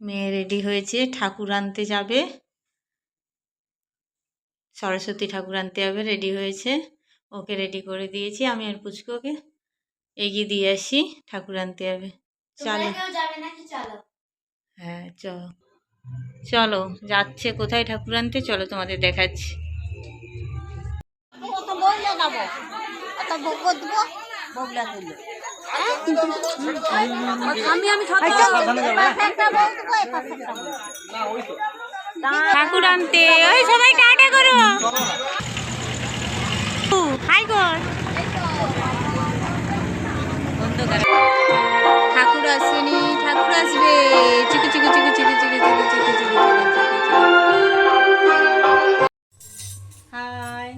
মেয়ে রেডি হয়েছে ঠাকুর আনতে যাবে। সরস্বতী ঠাকুর আনতে যাবে রেডি হয়েছে। ওকে রেডি করে দিয়েছি আমি আর পুচকোকে এগিয়ে দিয়ে আসি ঠাকুর আনতে যাবে। চলো। হ্যাঁ চলো। চলো যাচ্ছে কোথায় ঠাকুর আনতে? চলো তোমাদের দেখাচ্ছি। কত কত ভোগ তুললো ঠাকুর আনতে ওই সবাই টাটা করো হাই কর ঠাকুর আসেনি ঠাকুর আসবে চিকু চিকু চিকু চিকু চিকু চিকু চিকু চিকু হাই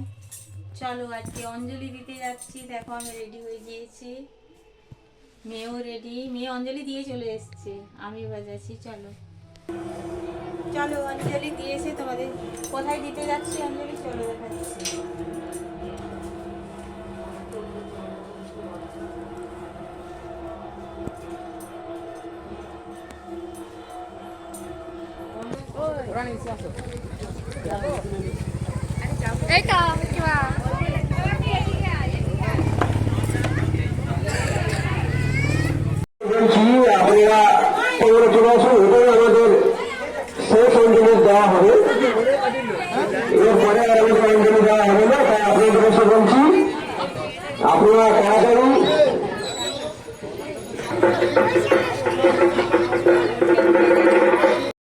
চলো আজকে অঞ্জলি দিতে যাচ্ছি দেখো আমি রেডি হয়ে গিয়েছি মেয়েও রেডি মেয়ে অঞ্জলি দিয়ে চলে এসছে। আমি বাজাচ্ছি চলো। চলো অঞ্জলি দিয়েছে তোমাদের কোথায় দিতে যাচ্ছি অঞ্জলি চলো দেখাচ্ছি। বলছি আমরা চলে আসি এটাই আমাদের শেষ অঞ্জলি দেওয়া হবে। এরপরে আর আমাদের অঞ্জলি দেওয়া হবে না, তাই আপনাদের কাছে বলছি, আপনারা তাড়াতাড়ি